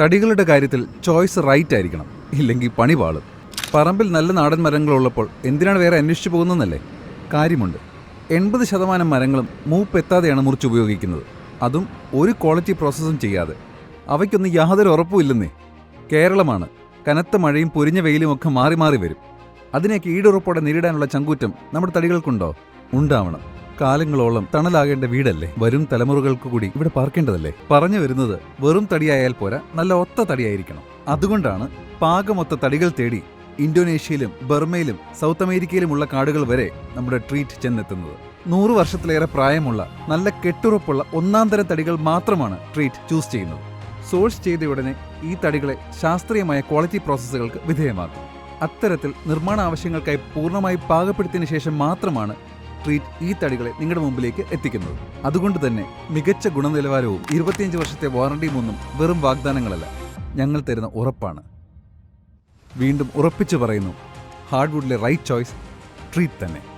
തടികളുടെ കാര്യത്തിൽ choice right ആയിരിക്കണം ഇല്ലെങ്കിൽ പണി പാളും. പറമ്പിൽ നല്ല നാടൻ മരങ്ങളുള്ളപ്പോൾ എന്തിനാണ് വേറെ അന്വേഷിച്ചു പോകുന്നതെന്നല്ലേ? കാര്യമുണ്ട്. എൺപത് ശതമാനം മരങ്ങളും മൂപ്പെത്താതെയാണ് മുറിച്ച് ഉപയോഗിക്കുന്നത്. അതും ഒരു ക്വാളിറ്റി പ്രോസസ്സും ചെയ്യാതെ. അവയ്ക്കൊന്നും യാതൊരു ഉറപ്പുമില്ലെന്നേ. കേരളമാണ്. കനത്ത മഴയും പൊരിഞ്ഞ വെയിലും ഒക്കെ മാറി മാറി വരും. അതിനെയൊക്കെ ഈടുറപ്പോടെ നേരിടാനുള്ള ചങ്കൂറ്റം നമ്മുടെ തടികൾക്കുണ്ടോ? ഉണ്ടാവണം. കാലങ്ങളോളം തണലാകേണ്ട വീടല്ലേ? വരും തലമുറകൾക്ക് കൂടി ഇവിടെ പാർക്കേണ്ടതല്ലേ? പറഞ്ഞു വരുന്നത് വെറും തടിയായാൽ പോരാ നല്ല ഒത്ത തടിയായിരിക്കണം. അതുകൊണ്ടാണ് പാകമൊത്ത തടികൾ തേടി ഇന്തോനേഷ്യയിലും ബർമയിലും സൗത്ത് അമേരിക്കയിലുമുള്ള കാടുകൾ വരെ നമ്മുടെ ട്രീറ്റ് ചെന്നെത്തുന്നത്. നൂറ് വർഷത്തിലേറെ പ്രായമുള്ള നല്ല കെട്ടുറപ്പുള്ള ഒന്നാം തരം തടികൾ മാത്രമാണ് ട്രീറ്റ് ചൂസ് ചെയ്യുന്നത്. സോഴ്സ് ചെയ്ത ഉടനെ ഈ തടികളെ ശാസ്ത്രീയമായ ക്വാളിറ്റി പ്രോസസ്സുകൾക്ക് വിധേയമാക്കും. അത്തരത്തിൽ നിർമ്മാണ ആവശ്യങ്ങൾക്കായി പൂർണമായി പാകപ്പെടുത്തിയതിനു ശേഷം മാത്രമാണ് ട്രീറ്റ് ഈ തടികളെ നിങ്ങളുടെ മുമ്പിലേക്ക് എത്തിക്കുന്നത്. അതുകൊണ്ട് തന്നെ മികച്ച ഗുണനിലവാരവും ഇരുപത്തിയഞ്ച് വർഷത്തെ വാറണ്ടിയും ഒന്നും വെറും വാഗ്ദാനങ്ങളല്ല. ഞങ്ങൾ തരുന്ന ഉറപ്പാണ്. വീണ്ടും ഉറപ്പിച്ചു പറയുന്നു ഹാർഡ്വുഡിലെ റൈറ്റ് ചോയ്സ് ട്രീറ്റ് തന്നെ.